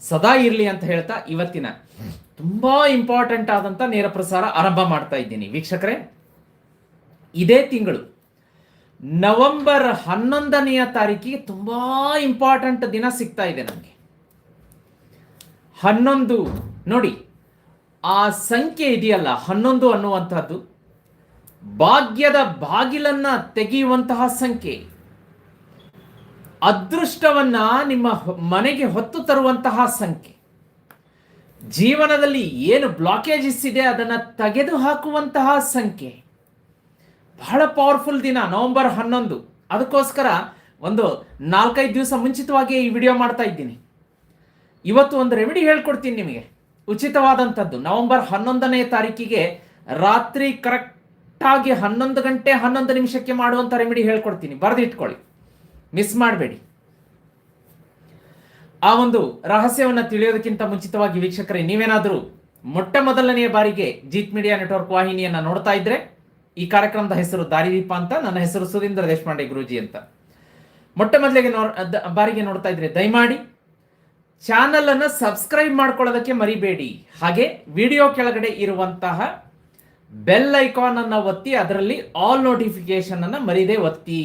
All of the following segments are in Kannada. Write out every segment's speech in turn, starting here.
ಸದಾ ಇರಲಿ ಅಂತ ಹೇಳ್ತಾ ಇವತ್ತಿನ ತುಂಬಾ ಇಂಪಾರ್ಟೆಂಟ್ ಆದಂತ ನೇರ ಪ್ರಸಾರ ಆರಂಭ ಮಾಡ್ತಾ ಇದ್ದೀನಿ. ವೀಕ್ಷಕರೇ, ಇದೇ ತಿಂಗಳು ನವೆಂಬರ್ ಹನ್ನೊಂದನೆಯ ತಾರೀಕಿಗೆ ತುಂಬಾ ಇಂಪಾರ್ಟೆಂಟ್ ದಿನ ಸಿಗ್ತಾ ಇದೆ ನಮಗೆ. ಹನ್ನೊಂದು, ನೋಡಿ, ಆ ಸಂಖ್ಯೆ ಇದೆಯಲ್ಲ, ಹನ್ನೊಂದು ಅನ್ನುವಂಥದ್ದು, ಭಾಗ್ಯದ ಬಾಗಿಲನ್ನ ತೆಗೆಯುವಂತಹ ಸಂಖ್ಯೆ. ಅದೃಷ್ಟವನ್ನ ನಿಮ್ಮ ಮನೆಗೆ ಹೊತ್ತು ತರುವಂತಹ ಸಂಖ್ಯೆ. ಜೀವನದಲ್ಲಿ ಏನು ಬ್ಲಾಕೇಜಸ್ ಇದೆ ಅದನ್ನ ತೆಗೆದು ಹಾಕುವಂತಹ ಸಂಖ್ಯೆ. ಬಹಳ ಪವರ್ಫುಲ್ ದಿನ, ನವೆಂಬರ್ ಹನ್ನೊಂದು. ಅದಕ್ಕೋಸ್ಕರ ಒಂದು ನಾಲ್ಕೈದು ದಿವಸ ಮುಂಚಿತವಾಗಿ ಈ ವಿಡಿಯೋ ಮಾಡ್ತಾ ಇದ್ದೀನಿ. ಇವತ್ತು ಒಂದು ರೆಮಿಡಿ ಹೇಳ್ಕೊಡ್ತೀನಿ ನಿಮಗೆ. ಉಚಿತವಾದಂಥದ್ದು. ನವೆಂಬರ್ ಹನ್ನೊಂದನೇ ತಾರೀಕಿಗೆ ರಾತ್ರಿ ಕರೆಕ್ಟಾಗಿ ಹನ್ನೊಂದು ಗಂಟೆ ಹನ್ನೊಂದು ನಿಮಿಷಕ್ಕೆ ಮಾಡುವಂಥ ರೆಮಿಡಿ ಹೇಳ್ಕೊಡ್ತೀನಿ. ಬರೆದಿಟ್ಕೊಳ್ಳಿ. ಮಿಸ್ ಮಾಡಬೇಡಿ. ಆ ಒಂದು ರಹಸ್ಯವನ್ನು ತಿಳಿಯೋದಕ್ಕಿಂತ ಮುಂಚಿತವಾಗಿ ವೀಕ್ಷಕರೇ, ನೀವೇನಾದರೂ ಮೊಟ್ಟ ಮೊದಲನೆಯ ಬಾರಿಗೆ ಜೀತ್ ಮೀಡಿಯಾ ನೆಟ್ವರ್ಕ್ ವಾಹಿನಿಯನ್ನು ನೋಡ್ತಾ ಇದ್ರೆ ಈ ಕಾರ್ಯಕ್ರಮದ ಹೆಸರು ದಾರಿದೀಪ ಅಂತ, ನನ್ನ ಹೆಸರು ಸುಧೀಂದ್ರ ದೇಶಪಾಂಡೆ ಗುರುಜಿ ಅಂತ. ಮೊಟ್ಟ ಮೊದಲಿಗೆ ನೋ ಬಾರಿಗೆ ನೋಡ್ತಾ ಇದ್ರೆ ದಯಮಾಡಿ ಚಾನಲ್ ಅನ್ನು ಸಬ್ಸ್ಕ್ರೈಬ್ ಮಾಡ್ಕೊಳ್ಳೋದಕ್ಕೆ ಮರಿಬೇಡಿ. ಹಾಗೆ ವಿಡಿಯೋ ಕೆಳಗಡೆ ಇರುವಂತಹ ಬೆಲ್ ಐಕಾನ್ ಅನ್ನು ಒತ್ತಿ, ಅದರಲ್ಲಿ ಆಲ್ ನೋಟಿಫಿಕೇಶನ್ ಅನ್ನು ಮರಿದೇ ಒತ್ತಿ.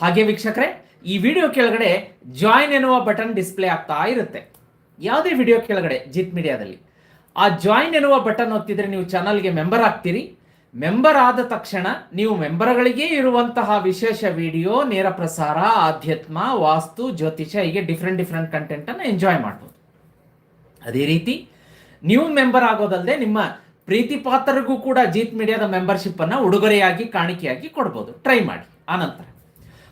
ಹಾಗೆ ವೀಕ್ಷಕರೇ, ಈ ವಿಡಿಯೋ ಕೆಳಗಡೆ ಜಾಯಿನ್ ಎನ್ನುವ ಬಟನ್ ಡಿಸ್ಪ್ಲೇ ಆಗ್ತಾ ಇರುತ್ತೆ. ಯಾವುದೇ ವಿಡಿಯೋ ಕೆಳಗಡೆ, ಜಿತ್ ಮೀಡಿಯಾದಲ್ಲಿ. ಆ ಜಾಯಿನ್ ಎನ್ನುವ ಬಟನ್ ಒತ್ತಿದ್ರೆ ನೀವು ಚಾನಲ್ಗೆ ಮೆಂಬರ್ ಆಗ್ತೀರಿ. ಮೆಂಬರ್ ಆದ ತಕ್ಷಣ ನೀವು ಮೆಂಬರ್ಗಳಿಗೆ ಇರುವಂತಹ ವಿಶೇಷ ವಿಡಿಯೋ, ನೇರ ಪ್ರಸಾರ, ಆಧ್ಯಾತ್ಮ, ವಾಸ್ತು, ಜ್ಯೋತಿಷ ಹೀಗೆ ಡಿಫ್ರೆಂಟ್ ಡಿಫ್ರೆಂಟ್ ಕಂಟೆಂಟ್ ಅನ್ನು ಎಂಜಾಯ್ ಮಾಡ್ಬೋದು. ಅದೇ ರೀತಿ ನೀವು ಮೆಂಬರ್ ಆಗೋದಲ್ಲದೆ ನಿಮ್ಮ ಪ್ರೀತಿ ಪಾತ್ರರಿಗೂ ಕೂಡ ಜೀತ್ ಮೀಡಿಯಾದ ಮೆಂಬರ್ಶಿಪ್ಪನ್ನು ಉಡುಗೊರೆಯಾಗಿ, ಕಾಣಿಕೆಯಾಗಿ ಕೊಡ್ಬೋದು. ಟ್ರೈ ಮಾಡಿ. ಆನಂತರ.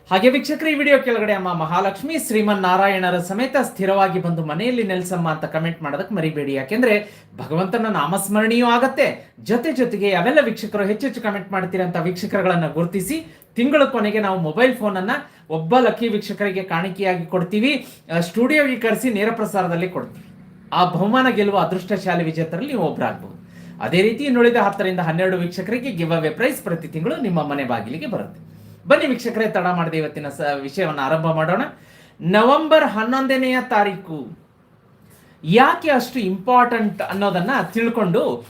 ಹಾಗೆ ವೀಕ್ಷಕರು, ಈ ವಿಡಿಯೋ ಕೆಳಗಡೆ ಅಮ್ಮ ಮಹಾಲಕ್ಷ್ಮಿ ಶ್ರೀಮನ್ ನಾರಾಯಣರ ಸಮೇತ ಸ್ಥಿರವಾಗಿ ಬಂದು ಮನೆಯಲ್ಲಿ ನೆಲೆಸಮ್ಮ ಅಂತ ಕಮೆಂಟ್ ಮಾಡೋದಕ್ಕೆ ಮರಿಬೇಡಿ. ಯಾಕೆಂದ್ರೆ ಭಗವಂತನ ನಾಮಸ್ಮರಣೀಯೂ ಆಗತ್ತೆ. ಜೊತೆ ಜೊತೆಗೆ ಅವೆಲ್ಲ ವೀಕ್ಷಕರು ಹೆಚ್ಚು ಹೆಚ್ಚು ಕಮೆಂಟ್ ಮಾಡ್ತೀರಂತ ವೀಕ್ಷಕರುಗಳನ್ನ ಗುರುತಿಸಿ ತಿಂಗಳ ಕೊನೆಗೆ ನಾವು ಮೊಬೈಲ್ ಫೋನ್ ಅನ್ನ ಒಬ್ಬ ಲಕ್ಕಿ ವೀಕ್ಷಕರಿಗೆ ಕಾಣಿಕೆಯಾಗಿ ಕೊಡ್ತೀವಿ. ಸ್ಟುಡಿಯೋ ಸ್ಟುಡಿಯೋಗೆ ಕರೆಸಿ ನೇರ ಪ್ರಸಾರದಲ್ಲಿ ಕೊಡ್ತೀವಿ. ಆ ಬಹುಮಾನ ಗೆಲ್ಲುವ ಅದೃಷ್ಟಶಾಲಿ ವಿಜೇತರಲ್ಲಿ ನೀವು ಒಬ್ಬರಾಗಬಹುದು ಅದೇ ರೀತಿ ಇನ್ನುಳಿದ ಹತ್ತರಿಂದ ಹನ್ನೆರಡು ವೀಕ್ಷಕರಿಗೆ ಗಿವ್ ಅವೇ ಪ್ರೈಸ್ ಪ್ರತಿ ತಿಂಗಳು ನಿಮ್ಮ ಮನೆ ಬಾಗಿಲಿಗೆ ಬರುತ್ತೆ. ಬನ್ನಿ ವೀಕ್ಷಕರೇ, ತಡ ಮಾಡಿದೆ ಇವತ್ತಿನ ಸ ವಿಷಯವನ್ನು ಆರಂಭ ಮಾಡೋಣ. ನವೆಂಬರ್ ಹನ್ನೊಂದನೆಯ ತಾರೀಕು. ಯಾಕೆ ಅಷ್ಟು ಇಂಪಾರ್ಟೆಂಟ್ ಅನ್ನೋದನ್ನ ತಿಳ್ಕೊಂಡು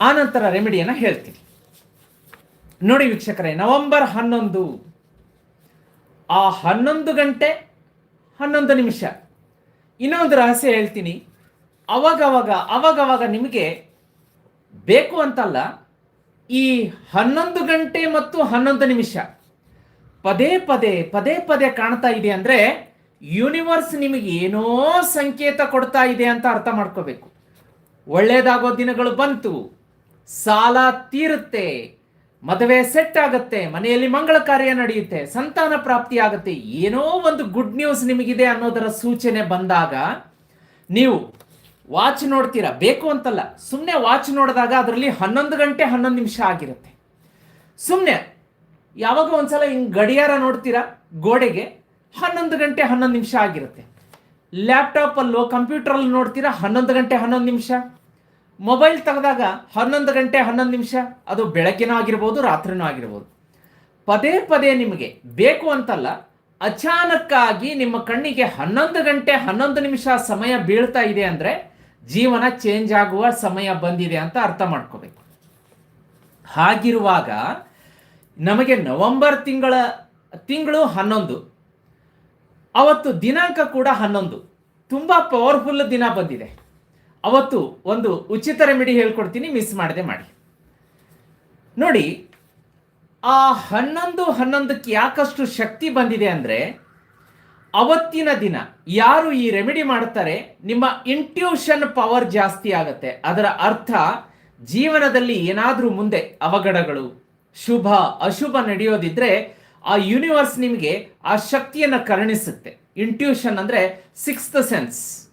ಆನಂತರ ರೆಮಿಡಿಯನ್ನ ಹೇಳ್ತೀನಿ. ನೋಡಿ ವೀಕ್ಷಕರೇ, ನವೆಂಬರ್ ಹನ್ನೊಂದು. ಆ ಹನ್ನೊಂದು ಗಂಟೆ ಹನ್ನೊಂದು ನಿಮಿಷ. ಇನ್ನೊಂದು ರಹಸ್ಯ ಹೇಳ್ತೀನಿ. ಅವಾಗವಾಗ ಅವಾಗವಾಗ ನಿಮಗೆ ಬೇಕು ಅಂತಲ್ಲ ಈ ಹನ್ನೊಂದು ಗಂಟೆ ಮತ್ತು ಹನ್ನೊಂದು ನಿಮಿಷ ಪದೇ ಪದೇ ಪದೇ ಪದೇ ಕಾಣ್ತಾ ಇದೆ ಅಂದ್ರೆ ಯೂನಿವರ್ಸ್ ನಿಮಗೆ ಏನೋ ಸಂಕೇತ ಕೊಡ್ತಾ ಇದೆ ಅಂತ ಅರ್ಥ ಮಾಡ್ಕೋಬೇಕು. ಒಳ್ಳೇದಾಗೋ ದಿನಗಳು ಬಂತು, ಸಾಲ ತೀರುತ್ತೆ, ಮದುವೆ ಸೆಟ್ ಆಗುತ್ತೆ, ಮನೆಯಲ್ಲಿ ಮಂಗಳ ಕಾರ್ಯ ನಡೆಯುತ್ತೆ, ಸಂತಾನ ಪ್ರಾಪ್ತಿ ಆಗುತ್ತೆ, ಏನೋ ಒಂದು ಗುಡ್ ನ್ಯೂಸ್ ನಿಮಗಿದೆ ಅನ್ನೋದರ ಸೂಚನೆ ಬಂದಾಗ ನೀವು ವಾಚ್ ನೋಡ್ತೀರಾ? ಬೇಕು ಅಂತಲ್ಲ. ಸುಮ್ಮನೆ ವಾಚ್ ನೋಡಿದಾಗ ಅದರಲ್ಲಿ ಹನ್ನೊಂದು ಗಂಟೆ ಹನ್ನೊಂದು ನಿಮಿಷ ಆಗಿರುತ್ತೆ. ಸುಮ್ಮನೆ ಯಾವಾಗ ಒಂದ್ಸಲ ಹಿಂಗೆ ಗಡಿಯಾರ ನೋಡ್ತೀರಾ? ಗೋಡೆಗೆ ಹನ್ನೊಂದು ಗಂಟೆ ಹನ್ನೊಂದು ನಿಮಿಷ ಆಗಿರುತ್ತೆ. ಲ್ಯಾಪ್ಟಾಪಲ್ಲೋ ಅಲ್ಲೋ, ಕಂಪ್ಯೂಟರ್ ಅಲ್ಲಿ ನೋಡ್ತೀರಾ? ಹನ್ನೊಂದು ಗಂಟೆ ಹನ್ನೊಂದು ನಿಮಿಷ. ಮೊಬೈಲ್ ತೆಗೆದಾಗ ಹನ್ನೊಂದು ಗಂಟೆ ಹನ್ನೊಂದು ನಿಮಿಷ. ಅದು ಬೆಳಗ್ಗೆನೂ ಆಗಿರ್ಬೋದು, ರಾತ್ರಿನೂ ಆಗಿರ್ಬೋದು. ಪದೇ ಪದೇ ನಿಮಗೆ ಬೇಕು ಅಂತಲ್ಲ, ಅಚಾನಕ್ಕಾಗಿ ನಿಮ್ಮ ಕಣ್ಣಿಗೆ ಹನ್ನೊಂದು ಗಂಟೆ ಹನ್ನೊಂದು ನಿಮಿಷ ಸಮಯ ಬೀಳ್ತಾ ಇದೆ ಅಂದ್ರೆ ಜೀವನ ಚೇಂಜ್ ಆಗುವ ಸಮಯ ಬಂದಿದೆ ಅಂತ ಅರ್ಥ ಮಾಡ್ಕೋಬೇಕು. ಹಾಗಿರುವಾಗ ನಮಗೆ ನವೆಂಬರ್ ತಿಂಗಳ, ತಿಂಗಳು ಹನ್ನೊಂದು. ಅವತ್ತು ದಿನಾಂಕ ಕೂಡ ಹನ್ನೊಂದು. ತುಂಬ ಪವರ್ಫುಲ್ ದಿನ ಬಂದಿದೆ. ಅವತ್ತು ಒಂದು ಉಚಿತ ರೆಮಿಡಿ ಹೇಳ್ಕೊಡ್ತೀನಿ ಮಿಸ್ ಮಾಡದೆ ಮಾಡಿ. ನೋಡಿ, ಆ ಹನ್ನೊಂದು, ಹನ್ನೊಂದಕ್ಕೆ ಯಾಕಷ್ಟು ಶಕ್ತಿ ಬಂದಿದೆ ಅಂದ್ರೆ ಅವತ್ತಿನ ದಿನ ಯಾರು ಈ ರೆಮಿಡಿ ಮಾಡ್ತಾರೆ, ನಿಮ್ಮ ಇಂಟ್ಯೂಷನ್ ಪವರ್ ಜಾಸ್ತಿ ಆಗುತ್ತೆ. ಅದರ ಅರ್ಥ, ಜೀವನದಲ್ಲಿ ಏನಾದರೂ ಮುಂದೆ ಅವಘಡಗಳು, ಶುಭ, ಅಶುಭ ನಡೆಯೋದಿದ್ರೆ ಆ ಯೂನಿವರ್ಸ್ ನಿಮಗೆ ಆ ಶಕ್ತಿಯನ್ನು ಕರುಣಿಸುತ್ತೆ. ಇಂಟ್ಯೂಷನ್ ಅಂದ್ರೆ ಸಿಕ್ಸ್ತ್ ಸೆನ್ಸ್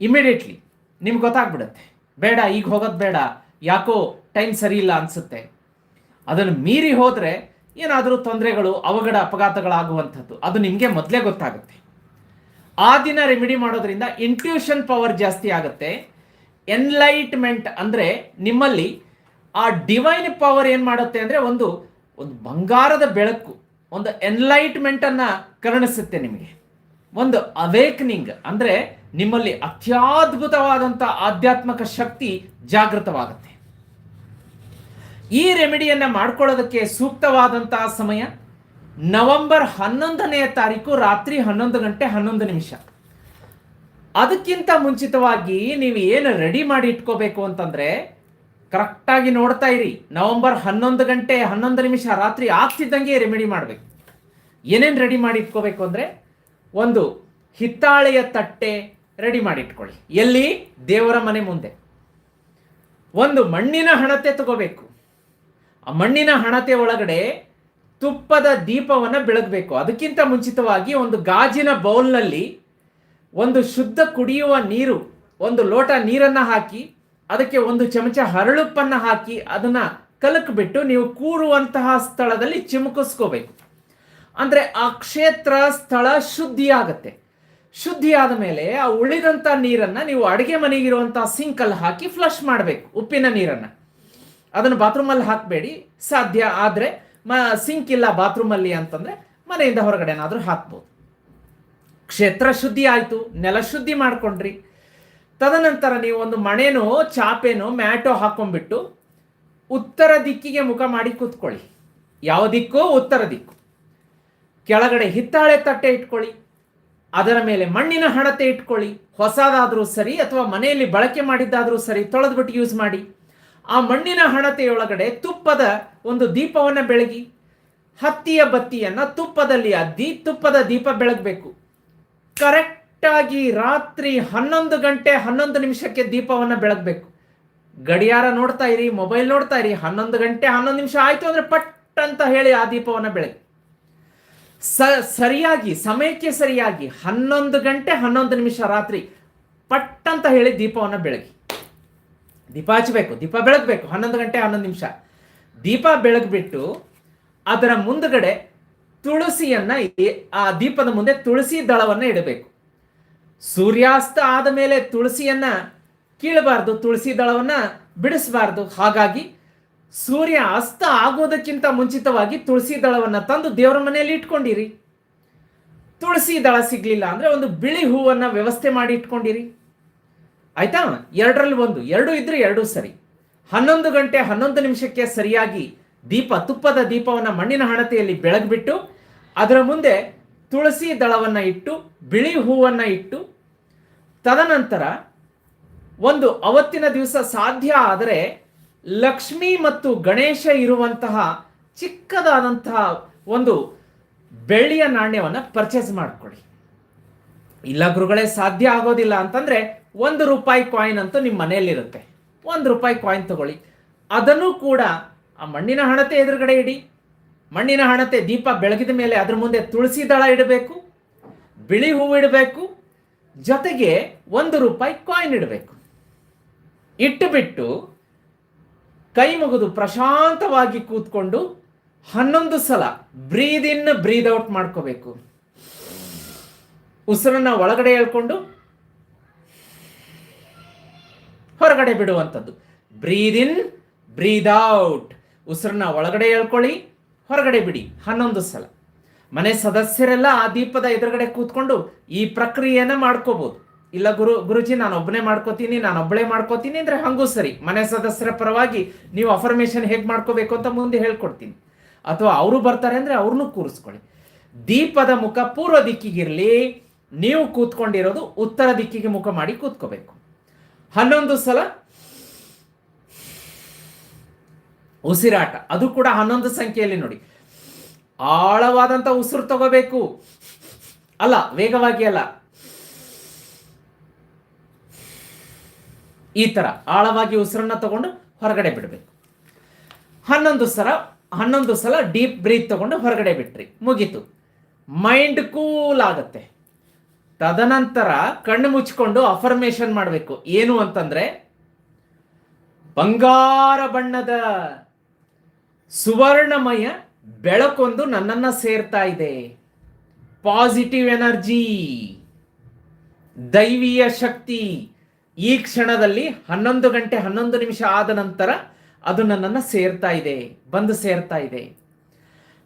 ಇಮಿಡಿಯೇಟ್ಲಿ ನಿಮ್ಗೆ ಗೊತ್ತಾಗ್ಬಿಡುತ್ತೆ. ಬೇಡ, ಈಗ ಹೋಗೋದು ಬೇಡ. ಯಾಕೋ ಟೈಮ್ ಸರಿ ಇಲ್ಲ ಅನಿಸುತ್ತೆ. ಅದನ್ನು ಮೀರಿ ಹೋದರೆ ಏನಾದರೂ ತೊಂದರೆಗಳು, ಅವಘಡ, ಅಪಘಾತಗಳಾಗುವಂಥದ್ದು, ಅದು ನಿಮಗೆ ಮೊದಲೇ ಗೊತ್ತಾಗುತ್ತೆ. ಆ ದಿನ ರೆಮಿಡಿ ಮಾಡೋದ್ರಿಂದ ಇಂಟ್ಯೂಷನ್ ಪವರ್ ಜಾಸ್ತಿ ಆಗುತ್ತೆ. ಎನ್ಲೈಟ್ಮೆಂಟ್ ಅಂದರೆ ನಿಮ್ಮಲ್ಲಿ ಆ ಡಿವೈನ್ ಪವರ್ ಏನು ಮಾಡುತ್ತೆ ಅಂದರೆ ಒಂದು ಒಂದು ಬಂಗಾರದ ಬೆಳಕು, ಒಂದು ಎನ್ಲೈಟ್ಮೆಂಟನ್ನು ಕರುಣಿಸುತ್ತೆ ನಿಮಗೆ. ಒಂದು ಅವೇಕ್ನಿಂಗ್ ಅಂದರೆ ನಿಮ್ಮಲ್ಲಿ ಅತ್ಯದ್ಭುತವಾದಂಥ ಆಧ್ಯಾತ್ಮಿಕ ಶಕ್ತಿ ಜಾಗೃತವಾಗುತ್ತೆ. ಈ ರೆಮಿಡಿಯನ್ನು ಮಾಡ್ಕೊಳ್ಳೋದಕ್ಕೆ ಸೂಕ್ತವಾದಂತಹ ಸಮಯ ನವೆಂಬರ್ ಹನ್ನೊಂದನೆಯ ತಾರೀಕು ರಾತ್ರಿ ಹನ್ನೊಂದು ಗಂಟೆ ಹನ್ನೊಂದು ನಿಮಿಷ. ಅದಕ್ಕಿಂತ ಮುಂಚಿತವಾಗಿ ನೀವು ಏನು ರೆಡಿ ಮಾಡಿ ಇಟ್ಕೋಬೇಕು ಅಂತಂದ್ರೆ ಕರೆಕ್ಟಾಗಿ ನೋಡ್ತಾ ಇರಿ. ನವೆಂಬರ್ ಹನ್ನೊಂದು ಗಂಟೆ ಹನ್ನೊಂದು ನಿಮಿಷ ರಾತ್ರಿ ಆಗ್ತಿದ್ದಂಗೆ ರೆಮಿಡಿ ಮಾಡಬೇಕು. ಏನೇನು ರೆಡಿ ಮಾಡಿ ಇಟ್ಕೋಬೇಕು ಅಂದರೆ ಒಂದು ಹಿತ್ತಾಳೆಯ ತಟ್ಟೆ ರೆಡಿ ಮಾಡಿ ಇಟ್ಕೊಳ್ಳಿ. ಎಲ್ಲಿ? ದೇವರ ಮನೆ ಮುಂದೆ. ಒಂದು ಮಣ್ಣಿನ ಹಣತೆ ತಗೋಬೇಕು. ಆ ಮಣ್ಣಿನ ಹಣತೆ ಒಳಗಡೆ ತುಪ್ಪದ ದೀಪವನ್ನು ಬೆಳಗಬೇಕು. ಅದಕ್ಕಿಂತ ಮುಂಚಿತವಾಗಿ ಒಂದು ಗಾಜಿನ ಬೌಲ್ನಲ್ಲಿ ಒಂದು ಶುದ್ಧ ಕುಡಿಯುವ ನೀರು, ಒಂದು ಲೋಟ ನೀರನ್ನು ಹಾಕಿ, ಅದಕ್ಕೆ ಒಂದು ಚಮಚ ಹರಳುಪ್ಪನ್ನು ಹಾಕಿ ಅದನ್ನು ಕಲಕ್ಬಿಟ್ಟು ನೀವು ಕೂರುವಂತಹ ಸ್ಥಳದಲ್ಲಿ ಚಿಮುಕಿಸ್ಕೋಬೇಕು. ಅಂದರೆ ಆ ಕ್ಷೇತ್ರ, ಸ್ಥಳ ಶುದ್ಧಿ ಶುದ್ಧಿಯಾದ ಮೇಲೆ ಆ ಉಳಿದಂಥ ನೀರನ್ನು ನೀವು ಅಡುಗೆ ಮನೆಗಿರುವಂಥ ಸಿಂಕಲ್ಲಿ ಹಾಕಿ ಫ್ಲಶ್ ಮಾಡಬೇಕು, ಉಪ್ಪಿನ ನೀರನ್ನ. ಅದನ್ನು ಬಾತ್ರೂಮಲ್ಲಿ ಹಾಕಬೇಡಿ. ಸಾಧ್ಯ ಆದರೆ ಮ ಸಿಂಕ್ ಇಲ್ಲ ಬಾತ್ರೂಮಲ್ಲಿ ಅಂತಂದ್ರೆ ಮನೆಯಿಂದ ಹೊರಗಡೆನಾದರೂ ಹಾಕ್ಬೋದು. ಕ್ಷೇತ್ರ ಶುದ್ಧಿ ಆಯಿತು, ನೆಲ ಶುದ್ಧಿ ಮಾಡ್ಕೊಂಡ್ರಿ. ತದನಂತರ ನೀವು ಒಂದು ಮಣೆನೋ, ಚಾಪೆನೋ, ಮ್ಯಾಟೋ ಹಾಕೊಂಡ್ಬಿಟ್ಟು ಉತ್ತರ ದಿಕ್ಕಿಗೆ ಮುಖ ಮಾಡಿ ಕೂತ್ಕೊಳ್ಳಿ. ಯಾವ ದಿಕ್ಕೋ? ಉತ್ತರ ದಿಕ್ಕು. ಕೆಳಗಡೆ ಹಿತ್ತಾಳೆ ತಟ್ಟೆ ಇಟ್ಕೊಳ್ಳಿ. ಅದರ ಮೇಲೆ ಮಣ್ಣಿನ ಹಣತೆ ಇಟ್ಕೊಳ್ಳಿ. ಹೊಸದಾದರೂ ಸರಿ ಅಥವಾ ಮನೆಯಲ್ಲಿ ಬಳಕೆ ಮಾಡಿದ್ದಾದರೂ ಸರಿ ತೊಳೆದ್ಬಿಟ್ಟು ಯೂಸ್ ಮಾಡಿ. ಆ ಮಣ್ಣಿನ ಹಣತೆಯೊಳಗಡೆ ತುಪ್ಪದ ಒಂದು ದೀಪವನ್ನು ಬೆಳಗಿ, ಹತ್ತಿಯ ಬತ್ತಿಯನ್ನು ತುಪ್ಪದಲ್ಲಿ ಅದ್ದಿ ತುಪ್ಪದ ದೀಪ ಬೆಳಗಬೇಕು. ಕರೆಕ್ಟಾಗಿ ರಾತ್ರಿ ಹನ್ನೊಂದು ಗಂಟೆ ಹನ್ನೊಂದು ನಿಮಿಷಕ್ಕೆ ದೀಪವನ್ನು ಬೆಳಗಬೇಕು. ಗಡಿಯಾರ ನೋಡ್ತಾ ಇರಿ, ಮೊಬೈಲ್ ನೋಡ್ತಾ ಇರಿ, ಹನ್ನೊಂದು ಗಂಟೆ ಹನ್ನೊಂದು ನಿಮಿಷ ಆಯಿತು ಅಂದರೆ ಪಟ್ ಅಂತ ಹೇಳಿ ಆ ದೀಪವನ್ನು ಬೆಳಗಿ. ಸ, ಸರಿಯಾಗಿ, ಸಮಯಕ್ಕೆ ಸರಿಯಾಗಿ ಹನ್ನೊಂದು ಗಂಟೆ ಹನ್ನೊಂದು ನಿಮಿಷ ರಾತ್ರಿ ಪಟ್ ಅಂತ ಹೇಳಿ ದೀಪವನ್ನು ಬೆಳಗಿ. ದೀಪ ಹಚ್ಚಬೇಕು ದೀಪ ಬೆಳಗಬೇಕು, ಹನ್ನೊಂದು ಗಂಟೆ, ಹನ್ನೊಂದು ನಿಮಿಷ. ದೀಪ ಬೆಳಗ್ಬಿಟ್ಟು ಅದರ ಮುಂದುಗಡೆ ತುಳಸಿಯನ್ನ ಆ ದೀಪದ ಮುಂದೆ ತುಳಸಿ ದಳವನ್ನ ಇಡಬೇಕು. ಸೂರ್ಯಾಸ್ತ ಆದ ಮೇಲೆ ತುಳಸಿಯನ್ನ ಕೀಳಬಾರ್ದು, ತುಳಸಿ ದಳವನ್ನ ಬಿಡಿಸಬಾರ್ದು. ಹಾಗಾಗಿ ಸೂರ್ಯ ಅಸ್ತ ಆಗೋದಕ್ಕಿಂತ ಮುಂಚಿತವಾಗಿ ತುಳಸಿ ದಳವನ್ನ ತಂದು ದೇವರ ಮನೆಯಲ್ಲಿ ಇಟ್ಕೊಂಡಿರಿ. ತುಳಸಿ ದಳ ಸಿಗ್ಲಿಲ್ಲ ಅಂದ್ರೆ ಒಂದು ಬಿಳಿ ಹೂವನ್ನ ವ್ಯವಸ್ಥೆ ಮಾಡಿ ಇಟ್ಕೊಂಡಿರಿ. ಆಯ್ತಾ? ಎರಡರಲ್ಲಿ ಒಂದು, ಎರಡು ಇದ್ರೆ ಎರಡೂ ಸರಿ. ಹನ್ನೊಂದು ಗಂಟೆ ಹನ್ನೊಂದು ನಿಮಿಷಕ್ಕೆ ಸರಿಯಾಗಿ ದೀಪ, ತುಪ್ಪದ ದೀಪವನ್ನ ಮಣ್ಣಿನ ಹಣತೆಯಲ್ಲಿ ಬೆಳಗ್ಬಿಟ್ಟು, ಅದರ ಮುಂದೆ ತುಳಸಿ ದಳವನ್ನ ಇಟ್ಟು, ಬಿಳಿ ಹೂವನ್ನ ಇಟ್ಟು, ತದನಂತರ ಒಂದು ಅವತ್ತಿನ ದಿವಸ ಸಾಧ್ಯ ಆದರೆ ಲಕ್ಷ್ಮಿ ಮತ್ತು ಗಣೇಶ ಇರುವಂತಹ ಚಿಕ್ಕದಾದಂತಹ ಒಂದು ಬೆಳ್ಳಿಯ ನಾಣ್ಯವನ್ನು ಪರ್ಚೇಸ್ ಮಾಡಿಕೊಳ್ಳಿ. ಇಲ್ಲ ಗುರುಗಳೇ, ಸಾಧ್ಯ ಆಗೋದಿಲ್ಲ ಅಂತಂದ್ರೆ ಒಂದು ರೂಪಾಯಿ ಕಾಯಿನ್ ಅಂತೂ ನಿಮ್ಮ ಮನೆಯಲ್ಲಿರುತ್ತೆ. ಒಂದು ರೂಪಾಯಿ ಕಾಯಿನ್ ತಗೊಳ್ಳಿ. ಅದನ್ನು ಕೂಡ ಆ ಮಣ್ಣಿನ ಹಣತೆ ಎದುರುಗಡೆ ಇಡಿ. ಮಣ್ಣಿನ ಹಣತೆ ದೀಪ ಬೆಳಗಿದ ಮೇಲೆ ಅದ್ರ ಮುಂದೆ ತುಳಸಿ ದಳ ಇಡಬೇಕು. ಬಿಳಿ ಹೂವು ಇಡಬೇಕು. ಜೊತೆಗೆ ಒಂದು ರೂಪಾಯಿ ಕಾಯಿನ್ ಇಡಬೇಕು. ಇಟ್ಟು ಬಿಟ್ಟು ಕೈ ಮುಗಿದು ಪ್ರಶಾಂತವಾಗಿ ಕೂತ್ಕೊಂಡು ಹನ್ನೊಂದು ಸಲ ಬ್ರೀದ್ ಇನ್ ಬ್ರೀದ್ ಔಟ್ ಮಾಡ್ಕೋಬೇಕು. ಉಸಿರನ್ನ ಒಳಗಡೆ ಹೇಳ್ಕೊಂಡು ಹೊರಗಡೆ ಬಿಡುವಂಥದ್ದು. ಬ್ರೀದ್ ಇನ್ ಬ್ರೀದ್ ಔಟ್ ಉಸಿರನ್ನ ಒಳಗಡೆ ಹೇಳ್ಕೊಳ್ಳಿ ಹೊರಗಡೆ ಬಿಡಿ. ಹನ್ನೊಂದು ಸಲ. ಮನೆ ಸದಸ್ಯರೆಲ್ಲ ಆ ದೀಪದ ಎದುರುಗಡೆ ಕೂತ್ಕೊಂಡು ಈ ಪ್ರಕ್ರಿಯೆನ ಮಾಡ್ಕೋಬಹುದು ಇಲ್ಲ ಗುರು, ಗುರುಜಿ, ನಾನು ಒಬ್ಬನೇ ಮಾಡ್ಕೋತೀನಿ, ನಾನು ಒಬ್ಬಳೇ ಮಾಡ್ಕೋತೀನಿ ಅಂದ್ರೆ ಹಂಗೂ ಸರಿ. ಮನೆ ಸದಸ್ಯರ ಪರವಾಗಿ ನೀವು ಅಫರ್ಮೇಶನ್ ಹೇಗೆ ಮಾಡ್ಕೋಬೇಕು ಅಂತ ಮುಂದೆ ಹೇಳ್ಕೊಡ್ತೀನಿ. ಅಥವಾ ಅವರು ಬರ್ತಾರೆ ಅಂದ್ರೆ ಅವ್ರನ್ನೂ ಕೂರಿಸ್ಕೊಳ್ಳಿ. ದೀಪದ ಮುಖ ಪೂರ್ವ ದಿಕ್ಕಿಗಿರಲಿ, ನೀವು ಕೂತ್ಕೊಂಡಿರೋದು ಉತ್ತರ ದಿಕ್ಕಿಗೆ ಮುಖ ಮಾಡಿ ಕೂತ್ಕೋಬೇಕು. ಹನ್ನೊಂದು ಸಲ ಉಸಿರಾಟ. ಅದು ಕೂಡ ಹನ್ನೊಂದು ಸಂಖ್ಯೆಯಲ್ಲಿ ನೋಡಿ. ಆಳವಾದಂತ ಉಸಿರು ತಗೋಬೇಕು. ಅಲ್ಲ, ವೇಗವಾಗಿ ಅಲ್ಲ. ಈ ತರ ಆಳವಾಗಿ ಉಸಿರನ್ನ ತಗೊಂಡು ಹೊರಗಡೆ ಬಿಡಬೇಕು. ಹನ್ನೊಂದು ಸಲ ಹನ್ನೊಂದು ಸಲ ಡೀಪ್ ಬ್ರೀತ್ ತಗೊಂಡು ಹೊರಗಡೆ ಬಿಟ್ರಿ. ಮುಗೀತು. ಮೈಂಡ್ ಕೂಲ್ ಆಗುತ್ತೆ. ತದನಂತರ ಕಣ್ಣು ಮುಚ್ಕೊಂಡು ಅಫರ್ಮೇಶನ್ ಮಾಡಬೇಕು. ಏನು ಅಂತಂದ್ರೆ, ಬಂಗಾರ ಬಣ್ಣದ ಸುವರ್ಣಮಯ ಬೆಳಕೊಂದು ನನ್ನನ್ನ ಸೇರ್ತಾ ಇದೆ. ಪಾಸಿಟಿವ್ ಎನರ್ಜಿ ದೈವೀಯ ಶಕ್ತಿ. ಈ ಕ್ಷಣದಲ್ಲಿ ಹನ್ನೊಂದು ಗಂಟೆ ಹನ್ನೊಂದು ನಿಮಿಷ ಆದ ನಂತರ ಅದು ನನ್ನನ್ನು ಸೇರ್ತಾ ಇದೆ, ಬಂದು ಸೇರ್ತಾ ಇದೆ.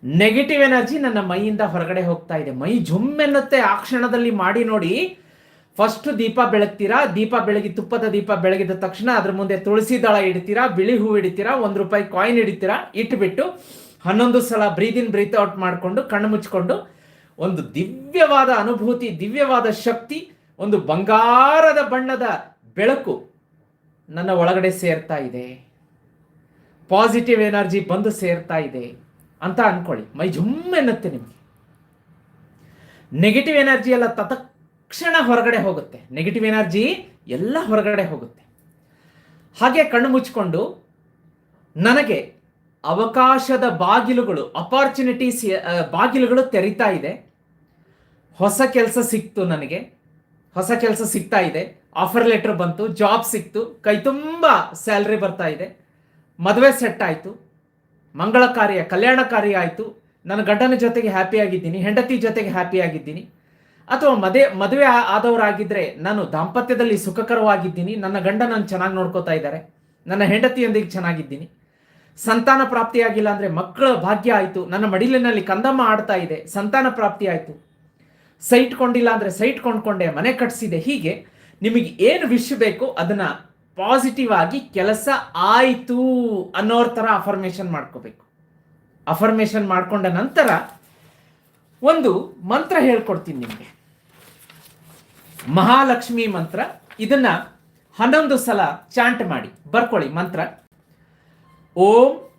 ನೆಗೆಟಿವ್ ಎನರ್ಜಿ ನನ್ನ ಮೈಯಿಂದ ಹೊರಗಡೆ ಹೋಗ್ತಾ ಇದೆ. ಮೈ ಜುಮ್ಮೆನ್ನುತ್ತೆ. ಆ ಕ್ಷಣದಲ್ಲಿ ಮಾಡಿ ನೋಡಿ. ಫಸ್ಟ್ ದೀಪ ಬೆಳಗ್ತೀರಾ? ದೀಪ ಬೆಳಗಿ, ತುಪ್ಪದ ದೀಪ ಬೆಳಗಿದ ತಕ್ಷಣ ಅದ್ರ ಮುಂದೆ ತುಳಸಿ ದಳ ಇಡ್ತೀರಾ? ಬಿಳಿ ಹೂ ಇಡ್ತೀರಾ? ಒಂದು ರೂಪಾಯಿ ಕಾಯಿನ್ ಇಡ್ತೀರಾ? ಇಟ್ಬಿಟ್ಟು ಹನ್ನೊಂದು ಸಲ ಬ್ರೀತ್ ಇನ್ ಬ್ರೀತ್ ಔಟ್ ಮಾಡಿಕೊಂಡು ಕಣ್ಣು ಮುಚ್ಕೊಂಡು ಒಂದು ದಿವ್ಯವಾದ ಅನುಭೂತಿ, ದಿವ್ಯವಾದ ಶಕ್ತಿ, ಒಂದು ಬಂಗಾರದ ಬಣ್ಣದ ಬೆಳಕು ನನ್ನ ಒಳಗಡೆ ಸೇರ್ತಾ ಇದೆ. ಪಾಸಿಟಿವ್ ಎನರ್ಜಿ ಬಂದು ಸೇರ್ತಾ ಇದೆ. ಅಂತ ಅನ್ಕೊಳ್ಳಿ. ಮೈ ಜುಮ್ಮೆನ್ನುತ್ತೆ ನಿಮಗೆ. ನೆಗೆಟಿವ್ ಎನರ್ಜಿ ಎಲ್ಲ ತತ್ಕ್ಷಣ ಹೊರಗಡೆ ಹೋಗುತ್ತೆ. ನೆಗೆಟಿವ್ ಎನರ್ಜಿ ಎಲ್ಲ ಹೊರಗಡೆ ಹೋಗುತ್ತೆ. ಹಾಗೆ ಕಣ್ಣು ಮುಚ್ಕೊಂಡು ನನಗೆ ಅವಕಾಶದ ಬಾಗಿಲುಗಳು ಅಪಾರ್ಚುನಿಟೀಸ್ ಬಾಗಿಲುಗಳು ತೆರಿತಾ ಇದೆ. ಹೊಸ ಕೆಲಸ ಸಿಕ್ತು ನನಗೆ. ಹೊಸ ಕೆಲಸ ಸಿಗ್ತಾ ಇದೆ. ಆಫರ್ ಲೆಟರ್ ಬಂತು ಜಾಬ್ ಸಿಕ್ತು. ಕೈ ತುಂಬ ಸ್ಯಾಲ್ರಿ ಬರ್ತಾ ಇದೆ. ಮದುವೆ ಸೆಟ್ ಆಯಿತು. ಮಂಗಳ ಕಾರ್ಯ ಕಲ್ಯಾಣ ಕಾರ್ಯ ಆಯಿತು. ನನ್ನ ಗಂಡನ ಜೊತೆಗೆ ಹ್ಯಾಪಿ ಆಗಿದ್ದೀನಿ, ಹೆಂಡತಿ ಜೊತೆಗೆ ಹ್ಯಾಪಿ ಆಗಿದ್ದೀನಿ. ಅಥವಾ ಮದುವೆ ಮದುವೆ ಆದವರಾಗಿದ್ದರೆ ನಾನು ದಾಂಪತ್ಯದಲ್ಲಿ ಸುಖಕರವಾಗಿದ್ದೀನಿ. ನನ್ನ ಗಂಡ ನಾನು ಚೆನ್ನಾಗಿ ನೋಡ್ಕೋತಾ ಇದ್ದಾರೆ. ನನ್ನ ಹೆಂಡತಿಯೊಂದಿಗೆ ಚೆನ್ನಾಗಿದ್ದೀನಿ. ಸಂತಾನ ಪ್ರಾಪ್ತಿಯಾಗಿಲ್ಲ ಅಂದರೆ ಮಕ್ಕಳ ಭಾಗ್ಯ ಆಯಿತು. ನನ್ನ ಮಡಿಲಿನಲ್ಲಿ ಕಂದಮ್ಮ ಆಡ್ತಾ ಇದೆ. ಸಂತಾನ ಪ್ರಾಪ್ತಿ ಆಯಿತು. ಸೈಟ್ ಕೊಂಡಿಲ್ಲ ಅಂದರೆ ಸೈಟ್ ಕೊಂಡ್ಕೊಂಡೆ, ಮನೆ ಕಟ್ಸಿದೆ. ಹೀಗೆ ನಿಮಗೆ ಏನು ವಿಶ್ ಬೇಕೋ ಅದನ್ನ ಪಾಸಿಟಿವ್ ಆಗಿ ಕೆಲಸ ಆಯಿತು ಅನ್ನೋರ್ ಥರ ಅಫರ್ಮೇಷನ್ ಮಾಡ್ಕೋಬೇಕು. ಅಫರ್ಮೇಷನ್ ಮಾಡಿಕೊಂಡ ನಂತರ ಒಂದು ಮಂತ್ರ ಹೇಳ್ಕೊಡ್ತೀನಿ ನಿಮಗೆ. ಮಹಾಲಕ್ಷ್ಮಿ ಮಂತ್ರ. ಇದನ್ನ ಹನ್ನೊಂದು ಸಲ ಚಾಂಟ್ ಮಾಡಿ. ಬರ್ಕೊಳ್ಳಿ ಮಂತ್ರ. ಓಂ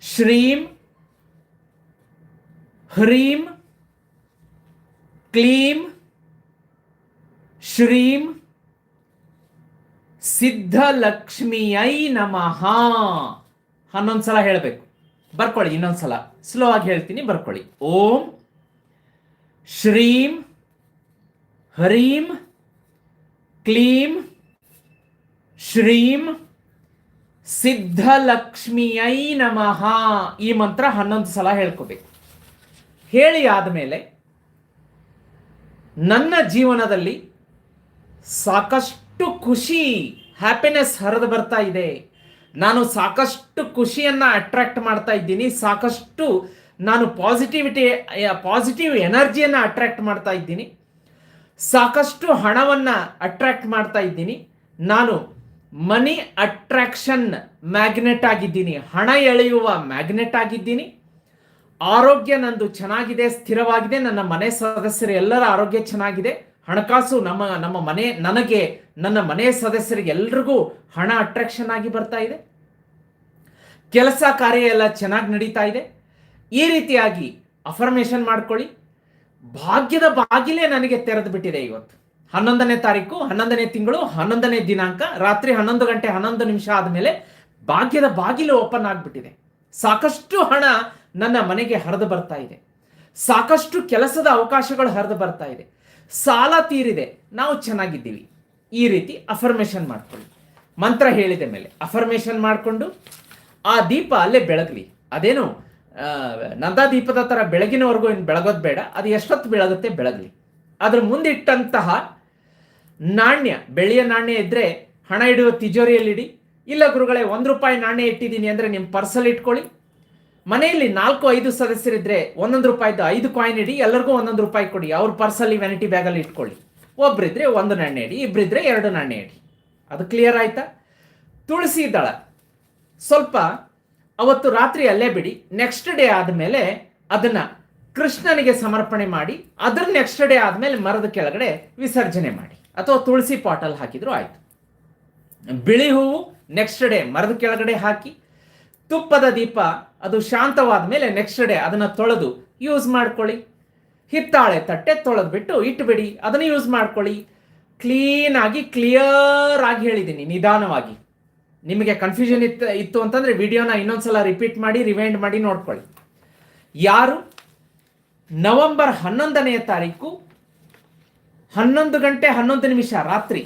ಶ್ರೀಂ ಹ್ರೀಂ ಕ್ಲೀಂ ಶ್ರೀಂ ಸಿದ್ಧಲಕ್ಷ್ಮಿಯೈ ನಮಃ. ಹನ್ನೊಂದು ಸಲ ಹೇಳಬೇಕು. ಬರ್ಕೊಳ್ಳಿ ಇನ್ನೊಂದ್ಸಲ. ಸ್ಲೋ ಆಗಿ ಹೇಳ್ತೀನಿ, ಬರ್ಕೊಳ್ಳಿ. ಓಂ ಶ್ರೀಂ ಹರೀಂ ಕ್ಲೀಂ ಶ್ರೀಂ ಸಿದ್ಧಲಕ್ಷ್ಮಿಯೈ ನಮಃ. ಈ ಮಂತ್ರ ಹನ್ನೊಂದು ಸಲ ಹೇಳ್ಕೋಬೇಕು. ಹೇಳಿ ಆದಮೇಲೆ ನನ್ನ ಜೀವನದಲ್ಲಿ ಸಾಕಷ್ಟು ಖುಷಿ ಹ್ಯಾಪಿನೆಸ್ ಹರಿದು ಬರ್ತಾ ಇದೆ. ನಾನು ಸಾಕಷ್ಟು ಖುಷಿಯನ್ನು ಅಟ್ರಾಕ್ಟ್ ಮಾಡ್ತಾ ಇದ್ದೀನಿ. ಸಾಕಷ್ಟು ನಾನು ಪಾಸಿಟಿವಿಟಿ ಪಾಸಿಟಿವ್ ಎನರ್ಜಿಯನ್ನು ಅಟ್ರಾಕ್ಟ್ ಮಾಡ್ತಾ ಇದ್ದೀನಿ. ಸಾಕಷ್ಟು ಹಣವನ್ನು ಅಟ್ರಾಕ್ಟ್ ಮಾಡ್ತಾ ಇದ್ದೀನಿ. ನಾನು ಮನಿ ಅಟ್ರಾಕ್ಷನ್ ಮ್ಯಾಗ್ನೆಟ್ ಆಗಿದ್ದೀನಿ. ಹಣ ಎಳೆಯುವ ಮ್ಯಾಗ್ನೆಟ್ ಆಗಿದ್ದೀನಿ. ಆರೋಗ್ಯ ನಂದು ಚೆನ್ನಾಗಿದೆ, ಸ್ಥಿರವಾಗಿದೆ. ನನ್ನ ಮನೆ ಸದಸ್ಯರು ಎಲ್ಲರ ಆರೋಗ್ಯ ಚೆನ್ನಾಗಿದೆ. ಹಣಕಾಸು ನಮ್ಮ ನಮ್ಮ ಮನೆ ನನಗೆ ನನ್ನ ಮನೆಯ ಸದಸ್ಯರಿಗೆಲ್ರಿಗೂ ಹಣ ಅಟ್ರಾಕ್ಷನ್ ಆಗಿ ಬರ್ತಾ ಇದೆ. ಕೆಲಸ ಕಾರ್ಯ ಎಲ್ಲ ಚೆನ್ನಾಗಿ ನಡೀತಾ ಇದೆ. ಈ ರೀತಿಯಾಗಿ ಅಫರ್ಮೇಷನ್ ಮಾಡ್ಕೊಳ್ಳಿ. ಭಾಗ್ಯದ ಬಾಗಿಲೇ ನನಗೆ ತೆರೆದು ಬಿಟ್ಟಿದೆ ಇವತ್ತು. ಹನ್ನೊಂದನೇ ತಾರೀಕು, ಹನ್ನೊಂದನೇ ತಿಂಗಳು, ಹನ್ನೊಂದನೇ ದಿನಾಂಕ, ರಾತ್ರಿ ಹನ್ನೊಂದು ಗಂಟೆ ಹನ್ನೊಂದು ನಿಮಿಷ ಆದಮೇಲೆ ಭಾಗ್ಯದ ಬಾಗಿಲು ಓಪನ್ ಆಗಿಬಿಟ್ಟಿದೆ. ಸಾಕಷ್ಟು ಹಣ ನನ್ನ ಮನೆಗೆ ಹರಿದು ಬರ್ತಾ ಇದೆ. ಸಾಕಷ್ಟು ಕೆಲಸದ ಅವಕಾಶಗಳು ಹರಿದು ಬರ್ತಾ ಇದೆ. ಸಾಲ ತೀರಿದೆ. ನಾವು ಚೆನ್ನಾಗಿದ್ದೀವಿ. ಈ ರೀತಿ ಅಫರ್ಮೇಷನ್ ಮಾಡ್ಕೊಳ್ಳಿ ಮಂತ್ರ ಹೇಳಿದ ಮೇಲೆ ಅಫರ್ಮೇಷನ್ ಮಾಡಿಕೊಂಡು, ಆ ದೀಪ ಅಲ್ಲೇ ಬೆಳಗಲಿ. ಅದೇನು ನಂದಾ ದೀಪದ ಥರ ಬೆಳಗಿನವರೆಗೂ ಏನು ಬೆಳಗೋದು ಬೇಡ, ಅದು ಎಷ್ಟೊತ್ತು ಬೆಳಗುತ್ತೆ ಬೆಳಗಲಿ. ಅದ್ರ ಮುಂದಿಟ್ಟಂತಹ ನಾಣ್ಯ ಬೆಳೆಯ ನಾಣ್ಯ ಇದ್ರೆ ಹಣ ಇಡುವ ತಿಜೋರಿಯಲ್ಲಿಡಿ, ಇಲ್ಲ ಗುರುಗಳೇ, ಒಂದು ರೂಪಾಯಿ ನಾಣ್ಯ ಇಟ್ಟಿದ್ದೀನಿ ಅಂದರೆ ನಿಮ್ಮ ಪರ್ಸಲ್ಲಿ ಇಟ್ಕೊಳ್ಳಿ. ಮನೆಯಲ್ಲಿ ನಾಲ್ಕು, ಐದು ಸದಸ್ಯರಿದ್ದರೆ ಒಂದೊಂದು ರೂಪಾಯಿದ್ದು ಐದು ಕಾಯಿನ್ ಇಡಿ, ಎಲ್ಲರಿಗೂ ಒಂದೊಂದು ರೂಪಾಯಿ ಕೊಡಿ, ಅವ್ರ ಪರ್ಸಲ್ಲಿ ವೆನಿಟಿ ಬ್ಯಾಗಲ್ಲಿ ಇಟ್ಕೊಳ್ಳಿ. ಒಬ್ರಿದ್ರೆ ಒಂದು ನಾಣ್ಯ ಇಡಿ ಇಬ್ಬರಿದ್ರೆ ಎರಡು ನಾಣ್ಯ ಇಡಿ ಅದು ಕ್ಲಿಯರ್ ಆಯ್ತಾ? ತುಳಸಿ ದಳ. ಸ್ವಲ್ಪ ಅವತ್ತು ರಾತ್ರಿ ಅಲ್ಲೇ ಬಿಡಿ. ನೆಕ್ಸ್ಟ್ ಡೇ ಆದಮೇಲೆ ಅದನ್ನ ಕೃಷ್ಣನಿಗೆ ಸಮರ್ಪಣೆ ಮಾಡಿ, ಅದ್ರ ನೆಕ್ಸ್ಟ್ ಡೇ ಆದಮೇಲೆ ಮರದ ಕೆಳಗಡೆ ವಿಸರ್ಜನೆ ಮಾಡಿ. ಅಥವಾ ತುಳಸಿ ಪಾಟಲ್ಲಿ ಹಾಕಿದ್ರು ಆಯ್ತು. ಬಿಳಿ ಹೂವು ನೆಕ್ಸ್ಟ್ ಡೇ ಮರದ ಕೆಳಗಡೆ ಹಾಕಿ, ತುಪ್ಪದ ದೀಪ ಅದು ಶಾಂತವಾದ ಮೇಲೆ ನೆಕ್ಸ್ಟ್ ಡೇ ಅದನ್ನ ತೊಳೆದು ಯೂಸ್ ಮಾಡ್ಕೊಳ್ಳಿ. ಹಿತ್ತಾಳೆ ತಟ್ಟೆ ತೊಳೆದು ಬಿಟ್ಟು ಇಟ್ಬಿಡಿ ಅದನ್ನು ಯೂಸ್ ಮಾಡ್ಕೊಳ್ಳಿ. ಕ್ಲೀನ್ ಆಗಿ ಕ್ಲಿಯರ್ ಆಗಿ ಹೇಳಿದ್ದೀನಿ ನಿಧಾನವಾಗಿ. ನಿಮಗೆ ಕನ್ಫ್ಯೂಷನ್ ಇತ್ತು ಇತ್ತು ಅಂತಂದ್ರೆ ವಿಡಿಯೋನ ಇನ್ನೊಂದ್ಸಲ ರಿಪೀಟ್ ಮಾಡಿ ರಿವೈಂಡ್ ಮಾಡಿ ನೋಡ್ಕೊಳ್ಳಿ. ಯಾರು? ನವೆಂಬರ್ ಹನ್ನೊಂದನೆಯ ತಾರೀಕು, ಹನ್ನೊಂದು ಗಂಟೆ ಹನ್ನೊಂದು ನಿಮಿಷ ರಾತ್ರಿ,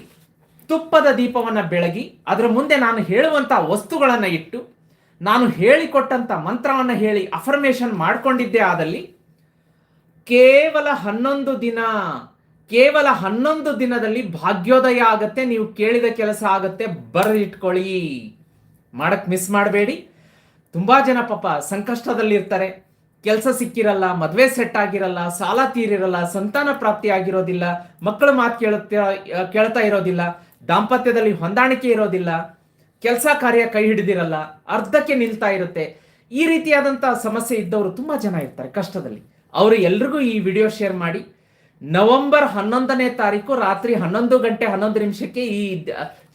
ತುಪ್ಪದ ದೀಪವನ್ನು ಬೆಳಗಿ, ಅದರ ಮುಂದೆ ನಾನು ಹೇಳುವಂಥ ವಸ್ತುಗಳನ್ನು ಇಟ್ಟು, ನಾನು ಹೇಳಿಕೊಟ್ಟಂಥ ಮಂತ್ರವನ್ನು ಹೇಳಿ ಅಫರ್ಮೇಷನ್ ಮಾಡಿಕೊಂಡಿದ್ದೆ ಆದಲ್ಲಿ ಕೇವಲ ಹನ್ನೊಂದು ದಿನ, ಕೇವಲ ಹನ್ನೊಂದು ದಿನದಲ್ಲಿ ಭಾಗ್ಯೋದಯ ಆಗತ್ತೆ, ನೀವು ಕೇಳಿದ ಕೆಲಸ ಆಗತ್ತೆ ಬರೆದಿಟ್ಕೊಳ್ಳಿ ಮಾಡಕ್ ಮಿಸ್ ಮಾಡಬೇಡಿ. ತುಂಬಾ ಜನ ಪಾಪ ಸಂಕಷ್ಟದಲ್ಲಿರ್ತಾರೆ. ಕೆಲಸ ಸಿಕ್ಕಿರಲ್ಲ, ಮದುವೆ ಸೆಟ್ ಆಗಿರಲ್ಲ, ಸಾಲ ತೀರಿರಲ್ಲ, ಸಂತಾನ ಪ್ರಾಪ್ತಿ ಆಗಿರೋದಿಲ್ಲ, ಮಕ್ಕಳು ಮಾತು ಕೇಳುತ್ತಾ, ಕೇಳ್ತಾ ಇರೋದಿಲ್ಲ, ದಾಂಪತ್ಯದಲ್ಲಿ ಹೊಂದಾಣಿಕೆ ಇರೋದಿಲ್ಲ, ಕೆಲಸ ಕಾರ್ಯ ಕೈ ಹಿಡಿದಿರಲ್ಲ, ಅರ್ಧಕ್ಕೆ ನಿಲ್ತಾ ಇರುತ್ತೆ. ಈ ರೀತಿಯಾದಂಥ ಸಮಸ್ಯೆ ಇದ್ದವರು ತುಂಬಾ ಜನ ಇರ್ತಾರೆ ಕಷ್ಟದಲ್ಲಿ. ಅವರು ಎಲ್ರಿಗೂ ಈ ವಿಡಿಯೋ ಶೇರ್ ಮಾಡಿ, ನವೆಂಬರ್ ಹನ್ನೊಂದನೇ ತಾರೀಕು ರಾತ್ರಿ ಹನ್ನೊಂದು ಗಂಟೆ ಹನ್ನೊಂದು ನಿಮಿಷಕ್ಕೆ ಈ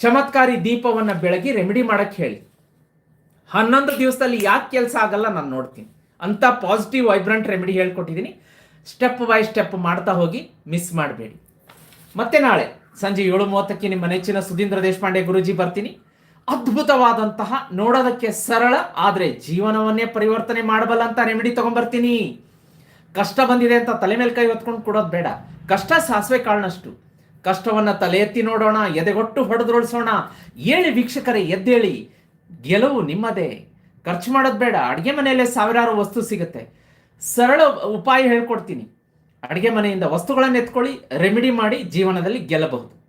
ಚಮತ್ಕಾರಿ ದೀಪವನ್ನ ಬೆಳಗಿ ರೆಮಿಡಿ ಮಾಡಕ್ಕೆ ಹೇಳಿ. ಹನ್ನೊಂದು ದಿವಸದಲ್ಲಿ ಯಾಕೆ ಕೆಲಸ ಆಗಲ್ಲ ನಾನು ನೋಡ್ತೀನಿ. ಅಂತ ಪಾಸಿಟಿವ್ ವೈಬ್ರೆಂಟ್ ರೆಮಿಡಿ ಹೇಳ್ಕೊಟ್ಟಿದ್ದೀನಿ ಸ್ಟೆಪ್ ಬೈ ಸ್ಟೆಪ್ ಮಾಡ್ತಾ ಹೋಗಿ ಮಿಸ್ ಮಾಡಬೇಡಿ. ಮತ್ತೆ ನಾಳೆ ಸಂಜೆ ಏಳು ಮೂವತ್ತಕ್ಕೆ ನಿಮ್ಮ ನೆಚ್ಚಿನ ಸುಧೀಂದ್ರ ದೇಶಪಾಂಡೆ ಗುರುಜಿ ಬರ್ತೀನಿ. ಅದ್ಭುತವಾದಂತಹ ನೋಡೋದಕ್ಕೆ ಸರಳ, ಆದರೆ ಜೀವನವನ್ನೇ ಪರಿವರ್ತನೆ ಮಾಡಬಲ್ಲ ಅಂತ ರೆಮಿಡಿ ತಗೊಂಡ್ಬರ್ತೀನಿ ಕಷ್ಟ ಬಂದಿದೆ ಅಂತ ತಲೆ ಮೇಲೆ ಕೈ ಹೊತ್ಕೊಂಡು ಕೊಡೋದು ಬೇಡ. ಕಷ್ಟ ಸಾಸಿವೆ ಕಾಳನಷ್ಟು. ಕಷ್ಟವನ್ನು ತಲೆ ಎತ್ತಿ ನೋಡೋಣ, ಎದೆಗೊಟ್ಟು ಹೊಡೆದ್ರೊಳಿಸೋಣ. ಏಳಿ ವೀಕ್ಷಕರೇ, ಎದ್ದೇಳಿ. ಗೆಲುವು ನಿಮ್ಮದೇ. ಖರ್ಚು ಮಾಡೋದು ಬೇಡ. ಅಡುಗೆ ಮನೆಯಲ್ಲೇ ಸಾವಿರಾರು ವಸ್ತು ಸಿಗುತ್ತೆ. ಸರಳ ಉಪಾಯ ಹೇಳ್ಕೊಡ್ತೀನಿ. ಅಡುಗೆ ಮನೆಯಿಂದ ವಸ್ತುಗಳನ್ನು ಎತ್ಕೊಳ್ಳಿ ರೆಮಿಡಿ ಮಾಡಿ ಜೀವನದಲ್ಲಿ ಗೆಲ್ಲಬಹುದು.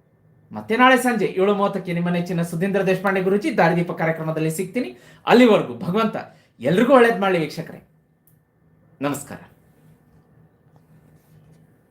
ಮತ್ತೆ ನಾಳೆ ಸಂಜೆ ಏಳು ಮೂವತ್ತಕ್ಕೆ ನಿಮ್ಮ ನೆಚ್ಚಿನ ಸುಧೀಂದ್ರ ದೇಶಪಾಂಡೆ ಗುರುಜಿ ದಾರಿದೀಪ ಕಾರ್ಯಕ್ರಮದಲ್ಲಿ ಸಿಗ್ತೀನಿ. ಅಲ್ಲಿವರೆಗೂ ಭಗವಂತ ಎಲ್ರಿಗೂ ಒಳ್ಳೇದು ಮಾಡಲಿ ವೀಕ್ಷಕರೇ. ನಮಸ್ಕಾರ.